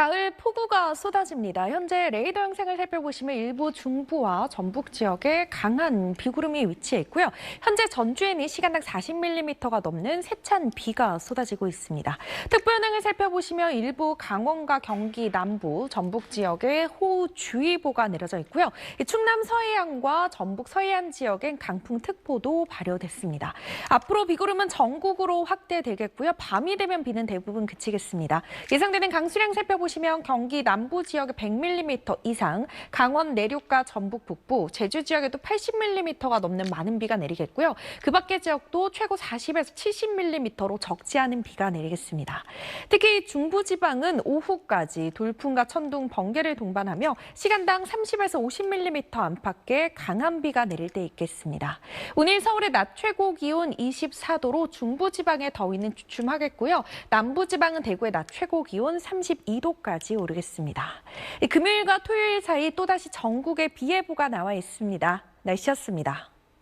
가을 폭우가 쏟아집니다. 현재 레이더 영상을 살펴보시면 일부 중부와 전북 지역에 강한 비구름이 위치해 있고요. 현재 전주에는 시간당 40mm가 넘는 세찬 비가 쏟아지고 있습니다. 특보 현황을 살펴보시면 일부 강원과 경기 남부, 전북 지역에 호우주의보가 내려져 있고요. 이 충남 서해안과 전북 서해안 지역엔 강풍특보도 발효됐습니다. 앞으로 비구름은 전국으로 확대되겠고요. 밤이 되면 비는 대부분 그치겠습니다. 예상되는 강수량 살펴보시면 경기 남부 지역에 100mm 이상, 강원 내륙과 전북 북부, 제주 지역에도 80mm가 넘는 많은 비가 내리겠고요. 그 밖의 지역도 최고 40에서 70mm로 적지 않은 비가 내리겠습니다. 특히 중부 지방은 오후까지 돌풍과 천둥, 번개를 동반하며 시간당 30에서 50mm 안팎의 강한 비가 내릴 때 있겠습니다. 오늘 서울의 낮 최고 기온 24도로 중부 지방의 더위는 주춤하겠고요. 남부 지방은 대구의 낮 최고 기온 32도 까지 오르겠습니다. 이 금요일과 토요일 사이 또다시 전국에 비 예보가 나와 있습니다. 날씨였습니다.